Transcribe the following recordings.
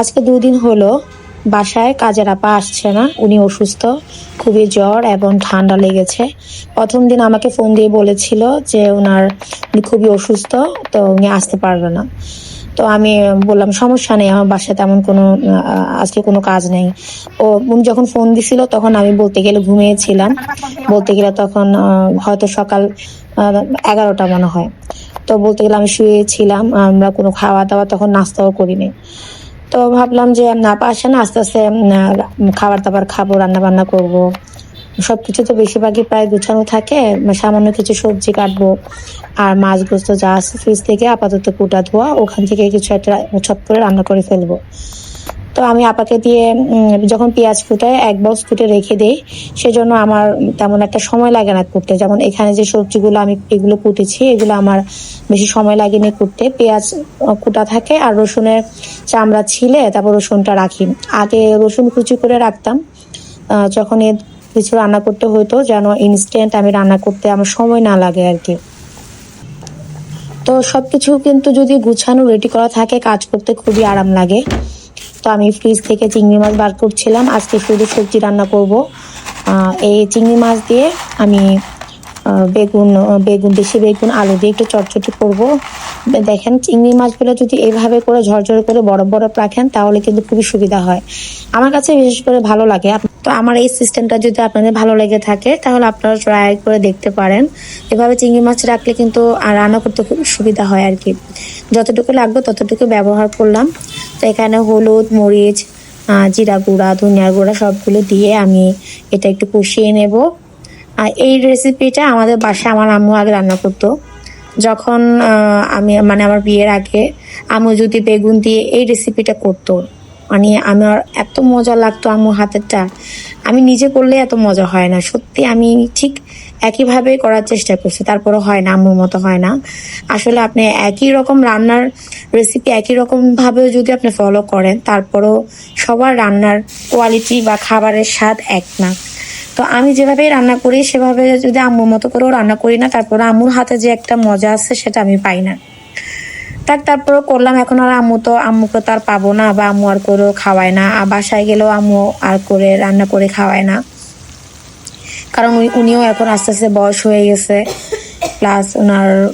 আজকে দুদিন হলো বাসায়, কাজের আপা আসছে না, উনি অসুস্থ, খুবই জ্বর এবং ঠান্ডা লেগেছে। প্রথম দিন আমাকে ফোন দিয়ে বলেছিল যে ওনার উনি খুবই অসুস্থ, তো উনি আসতে পারবে না। তো আমি বললাম, সমস্যা নেই, আমার বাসায় তেমন কোনো আজকে কোনো কাজ নেই। ও, উনি যখন ফোন দিছিল, তখন আমি বলতে গেলে ঘুমিয়েছিলাম। বলতে গেলে তখন হয়তো সকাল এগারোটা মনে হয়। তো বলতে গেলে আমি শুয়েছিলাম, আমরা কোনো খাওয়া দাওয়া তখন নাস্তাও করিনি। তো ভাবলাম যে, না পাশে না, আস্তে আস্তে খাবার দাবার খাব রান্না বান্না করব। সবকিছু তো বেশিরভাগই প্রায় গুছানো থাকে, সামান্য কিছু সবজি কাটবো। আর মাছ যা আছে ফ্রিজ থেকে আপাতত কুটা ধোয়া, ওখান থেকে কিছু একটা ছট করে রান্না করে ফেলব। তো আমি আপাকে দিয়ে যখন পেঁয়াজ ফুটায় এক বক্স ফুটে রেখে দেই, সেজন্য আমার তেমন একটা সময় লাগে না করতে যেমন এখানে যে সবজিগুলো আমি এগুলো কুটেছি, এগুলো আমার বেশি সময় লাগেনি করতে পেঁয়াজ কুটা থাকে আর রসুনের চামড়া ছিলে, তারপর রসুনটা রাখি। আগে রসুন কুচি করে রাখতাম যখন এ কিছু রান্না করতে হতো যেন ইনস্ট্যান্ট আমি রান্না করতে আমার সময় না লাগে আর কি। তো সবকিছু কিন্তু যদি গুছানো রেডি করা থাকে, কাজ করতে খুবই আরাম লাগে। তো আমি ফ্রিজ থেকে চিংড়ি মাছ বার করছিলাম। আজকে শুধু সবজি রান্না করব। এই চিংড়ি মাছ দিয়ে আমি বেগুন বেগুন, দেশি বেগুন, আলু দিয়ে একটু চটচটি করব। দেখেন, চিংড়ি মাছগুলো যদি এইভাবে করে ঝরঝরে করে বড় বড় রাখেন, তাহলে কিন্তু খুবই সুবিধা হয়। আমার কাছে বিশেষ করে ভালো লাগে। তো আমার এই সিস্টেমটা যদি আপনাদের ভালো লেগে থাকে, তাহলে আপনারা ট্রাই করে দেখতে পারেন। এভাবে চিংড়ি মাছ রাখলে কিন্তু রান্না করতে খুব সুবিধা হয় আর কি। যতটুকু লাগবে ততটুকু ব্যবহার করলাম। তো এখানে হলুদ, মরিচ জিরা গুঁড়া ধনিয়ার গুঁড়া সবগুলো দিয়ে আমি এটা একটু কষিয়ে নেব। আর এই রেসিপিটা আমাদের বাসায় আমার আম্মু আগে রান্না করতো। যখন আমি মানে আমার বিয়ের আগে আম্মু যদি বেগুন দিয়ে এই রেসিপিটা করতো মানে আমার এত মজা লাগতো আম্মু হাতেরটা। আমি নিজে করলে এত মজা হয় না। সত্যি আমি ঠিক একইভাবে করার চেষ্টা করছি তারপরে হয় না, আম্মুর মতো হয় না। আসলে আপনি একই রকম রান্নার রেসিপি একই রকম ভাবেও যদি আপনি ফলো করেন, তারপরও সবার রান্নার কোয়ালিটি বা খাবারের স্বাদ এক না। তো আমি যেভাবে রান্না করি, সেভাবে যদি আম্মুর মতো করেও রান্না করি না তারপরে আম্মুর হাতে যে একটা মজা আছে, সেটা আমি পাই না। তাক তারপরে করলাম, এখন আর আম্মু তো, আম্মুকে তো আর পাবো না, বা আম্মু আর করেও খাওয়ায় না, আর বাসায় গেলেও আম্মু আর করে, রান্না করে খাওয়ায় না। কারণ উনি- উনিও এখন আস্তে আস্তে বয়স হয়ে গেছে। প্লাস ওনার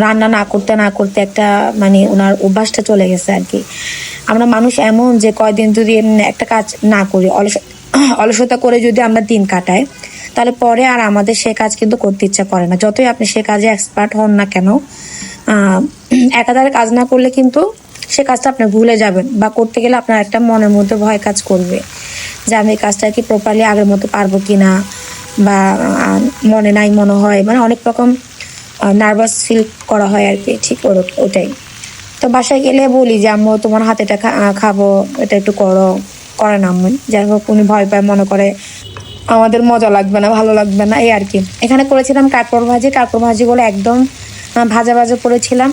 রান্না না করতে না করতে একটা মানে ওনার অভ্যাসটা চলে গেছে আর কি। আমরা মানুষ এমন যে কয়দিন যদি একটা কাজ না করি, অলস, অলসতা করে যদি আমরা দিন কাটাই, তাহলে পরে আর আমাদের সে কাজ কিন্তু করতে ইচ্ছা করে না। যতই আপনি সে কাজে এক্সপার্ট হন না কেন একাধারে কাজ না করলে কিন্তু সে কাজটা আপনি ভুলে যাবেন বা করতে গেলে আপনার একটা মনের মধ্যে ভয় কাজ করবে যে আমি এই কাজটা কি প্রপারলি আগের মতো পারব কিনা। বা মনে নাই, মনে হয়। মানে অনেক রকম নার্ভাস ফিল করা হয় আর কি, ঠিক ওটাই। তো বাসায় গেলে বলি যে, আম্মু, তোমার হাতে এটা খাব, এটা একটু করো। করে না আম্মু। যাই হোক, উনি ভয় পায়, মনে করে, আমাদের মজা লাগবে না, ভালো লাগবে না। এই আর কি। এখানে করেছিলাম কাঠপর ভাজি। কাঠপর ভাজিগুলো একদম ভাজা ভাজা করেছিলাম।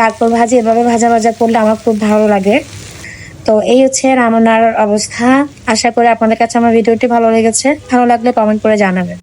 কাঠপর ভাজি এভাবে ভাজা ভাজা করলে আমার খুব ভালো লাগে। তো এই হচ্ছে রান্নার অবস্থা। আশা করি আপনাদের কাছে আমার ভিডিওটি ভালো লেগেছে। ভালো লাগলে কমেন্ট করে জানাবেন।